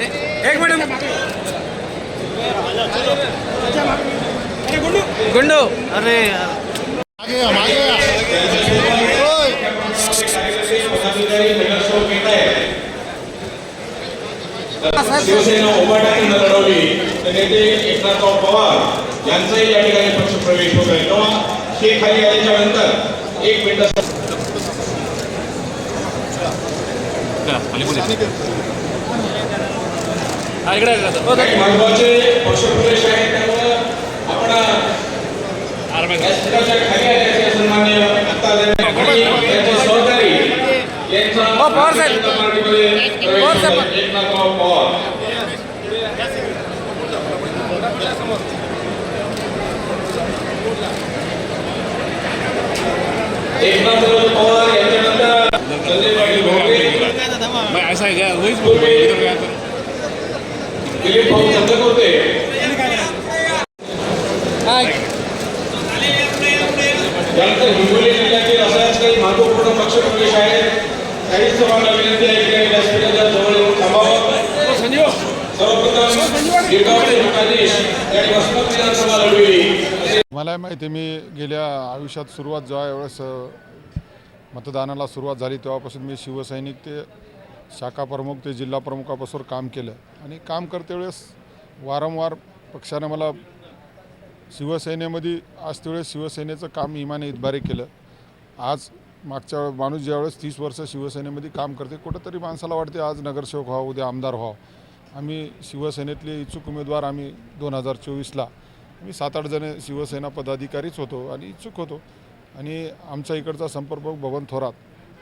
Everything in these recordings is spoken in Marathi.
एक मिनिट. गुंडू. अरे. शिवसेना उभाटातून लढवली तर नेते एकनाथराव पवार यांचाही या ठिकाणी पक्ष प्रवेश होत आहे तेव्हा हे खाली आल्याच्यानंतर एक मिनिट इकडे. हो, महत्त्वाचे आहेत त्यामुळं आपण खाली आल्याचे सन्मान्य सहकारी यांचा हो, पवार साहेब. भारतीय जनता पार्टीमध्ये प्रवेश पवार साहेब. होत आहे. एकनाथराव पवार एकनाथराव पवार यांच्यानंतर संजय पाटील भोगले मैं ऐसा है क्या वही बोल रहा हूँ, इधर गया तो दिलीप भाऊ चंद्रकोटे हा त्यानंतर हिंगोली जिल्ह्यातील असाच काही महत्त्वपूर्ण पक्षप्रवेश आहेत. काही सर्वांना विनंती आहे की व्यासपीठाच्या जवळ येऊन थांबावं. सर्वप्रथम गिरगावचे मठाधीश यांनी वसमत विधानसभा लढवली. असे मला माहिती आहे, मी गेल्या आयुष्यात सुरुवात जेव्हा वेळेस अ, मतदानाला सुरुवात झाली तेव्हापासून मी शिवसैनिक ते शाखा प्रमुख ते जिल्हा प्रमुखापासून काम केलं. आणि काम करते वेळेस वारंवार पक्षानं मला शिवसेनेमध्ये आज त्यावेळेस शिवसेनेचं काम इमाने इतबारे केलं. आज मागच्या वेळेस माणूस ज्यावेळेस तीस वर्ष शिवसेनेमध्ये काम करते कुठंतरी माणसाला वाटते आज नगरसेवक व्हावं उद्या आमदार व्हावं. आम्ही शिवसेनेतले इच्छुक उमेदवार आम्ही दोन हजार चोवीसला. मी सात आठ जण शिवसेना पदाधिकारीच होतो आणि इच्छुक होतो. आणि आमच्या इकडचा संपर्क भवन थोरात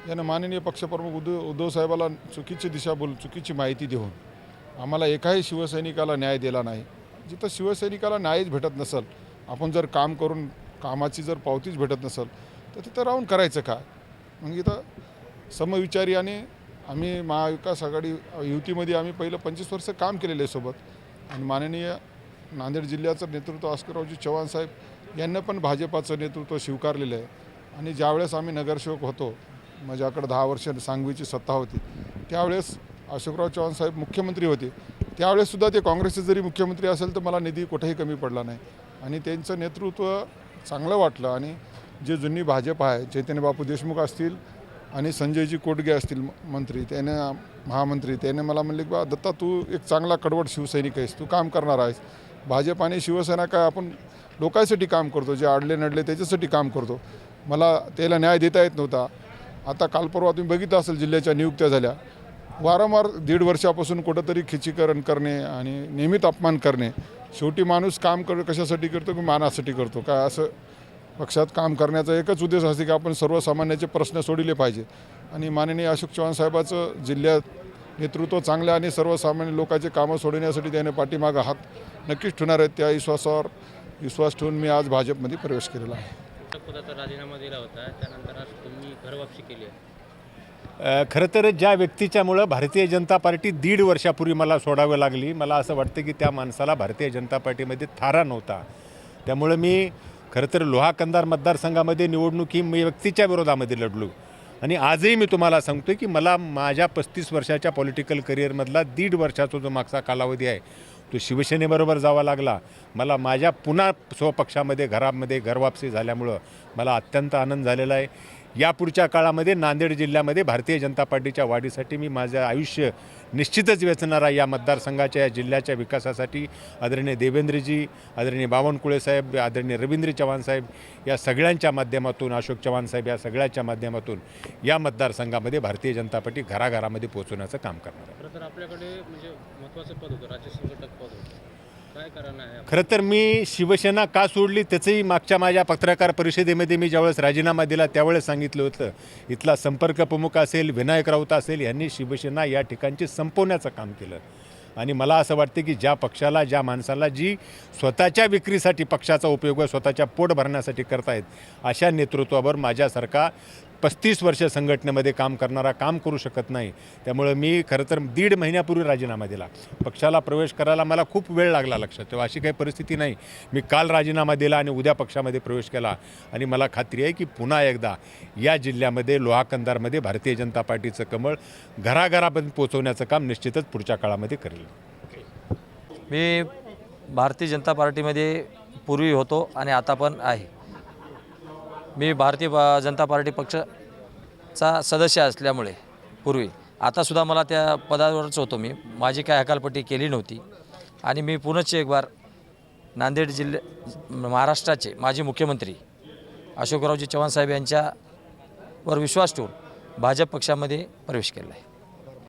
यानं माननीय पक्षप्रमुख उद्धव उद्धव साहेबाला चुकीची दिशा बोल चुकीची माहिती देऊन आम्हाला एकाही शिवसैनिकाला न्याय दिला नाही. जिथं शिवसैनिकाला न्यायच भेटत नसेल आपण जर काम करून कामाची जर पावतीच भेटत नसेल तर तिथं राहून करायचं काय मग इथं समविचारी आणि आम्ही महाविकास आघाडी युतीमध्ये आम्ही पहिलं पंचवीस वर्ष काम केलेलं आहे सोबत. आणि माननीय नांदेड जिल्ह्याचं नेतृत्व आस्कररावजी चव्हाण साहेब यांना पण भाजपाचं नेतृत्व स्वीकारलेलं आहे. आणि ज्यावेळेस आम्ही नगरसेवक होतो म्हणजे माझ्याकडे दहा वर्ष सांगवीची सत्ता होती. त्यावेळेस अशोकराव चव्हाण साहेब मुख्यमंत्री होते. त्यावेळेससुद्धा ते काँग्रेसचे जरी मुख्यमंत्री असेल तर मला निधी कुठेही कमी पडला नाही. आणि त्यांचं नेतृत्व चांगलं वाटलं आणि जे जुनी भाजप आहे चैतन्य बापू देशमुख असतील आणि संजयजी कोटगे असतील म- मंत्री त्याने महामंत्री त्याने मला म्हणले की बा दत्ता तू एक चांगला कडवट शिवसैनिक आहेस तू काम करणार आहेस. भाजप आणि शिवसेना काय आपण लोकांसाठी काम करतो जे अडले नडले त्याच्यासाठी काम करतो. मला त्याला न्याय देता येत नव्हता. आता काल परवा तुम्ही बघितलं असेल जिल्ह्याच्या नियुक्त्या झाल्या. वारंवार दीड वर्षापासून कुठंतरी खिचीकरण करणे आणि नियमित अपमान करणे. शेवटी माणूस काम कर कशासाठी करतो की मानासाठी करतो? काय असं पक्षात काम करण्याचा एकच उद्देश असते की आपण सर्वसामान्याचे प्रश्न सोडले पाहिजे. आणि माननीय अशोक चव्हाण साहेबाचं जिल्ह्यात नेतृत्व चांगलं आणि सर्वसामान्य लोकांचे कामं सोडवण्यासाठी त्याने पाठीमागं हात नक्कीच ठेवणार आहेत. त्या विश्वासावर विश्वास ठेवून मी आज भाजपमध्ये प्रवेश केलेला आहे. पदाचा राजीनामा दिला होता त्यानंतर आज तुम्ही घरवापसी केली आहे. खरं तर ज्या व्यक्तीच्यामुळं भारतीय जनता पार्टी दीड वर्षापूर्वी मला सोडावं लागली मला असं वाटतं की त्या माणसाला भारतीय जनता पार्टीमध्ये थारा नव्हता. त्यामुळं मी खरं तर लोहा कंदार मतदारसंघामध्ये निवडणूक ही मी व्यक्तीच्या विरोधामध्ये लढलो. आणि आजही मी तुम्हाला सांगतो की मला माझ्या पस्तीस वर्षाच्या पॉलिटिकल करिअरमधला दीड वर्षाचा जो मागचा कालावधी आहे तो शिवसेनेबरोबर जावा लागला. मला माझ्या पुन्हा स्वपक्षामध्ये घरामध्ये घरवापसी झाल्यामुळं मला अत्यंत आनंद झालेला आहे. यापुढच्या काळामध्ये नांदेड जिल्ह्यामध्ये भारतीय जनता पार्टीच्या वाढीसाठी मी माझं आयुष्य निश्चितच वेचणार आहे या मतदारसंघाच्या या जिल्ह्याच्या विकासासाठी. आदरणीय देवेंद्रजी आदरणीय बावनकुळे साहेब आदरणीय रवींद्र चव्हाण साहेब या सगळ्यांच्या माध्यमातून अशोक चव्हाण साहेब या सगळ्यांच्या माध्यमातून या मतदारसंघामध्ये भारतीय जनता पार्टी घराघरामध्ये पोहोचवण्याचं काम करणार आहे. आपल्याकडे म्हणजे महत्त्वाचं पद होतं राज्य संघटक पद होतं. खरं तर मी शिवसेना का सोडली त्याचंही मागच्या माझ्या पत्रकार परिषदेमध्ये मी ज्यावेळेस राजीनामा दिला त्यावेळेस सांगितलं होतं. इथला संपर्क प्रमुख असेल विनायक राऊत असेल यांनी शिवसेना या ठिकाणची संपवण्याचं काम केलं. आणि मला असं वाटतं की ज्या पक्षाला ज्या माणसाला जी स्वतःच्या विक्रीसाठी पक्षाचा उपयोग स्वतःच्या पोट भरण्यासाठी करतायत अशा नेतृत्वावर माझ्यासारखा पस्तीस वर्ष संघटनेमध्ये काम करणारा काम करू शकत नाही. त्यामुळं मी खरं तर दीड महिन्यापूर्वी राजीनामा दिला. पक्षाला प्रवेश करायला मला खूप वेळ लागला लक्षात तेव्हा अशी काही परिस्थिती नाही. मी काल राजीनामा दिला आणि उद्या पक्षामध्ये प्रवेश केला. आणि मला खात्री आहे की पुन्हा एकदा या जिल्ह्यामध्ये लोहाकंदारमध्ये भारतीय जनता पार्टीचं कमळ घराघरापर्यंत पोहोचवण्याचं काम निश्चितच पुढच्या काळामध्ये करेल. मी भारतीय जनता पार्टीमध्ये पूर्वी होतो आणि आता पण आहे. मी भारतीय जनता पार्टी पक्षाचा सदस्य असल्यामुळे पूर्वी. आतासुद्धा मला त्या पदावरच होतो मी. माझी काय हकालपट्टी केली नव्हती. आणि मी पुनश्च एक बार नांदेड जिल्हे महाराष्ट्राचे माजी मुख्यमंत्री अशोकरावजी चव्हाण साहेब यांच्यावर विश्वास ठेवून भाजप पक्षामध्ये प्रवेश केला आहे.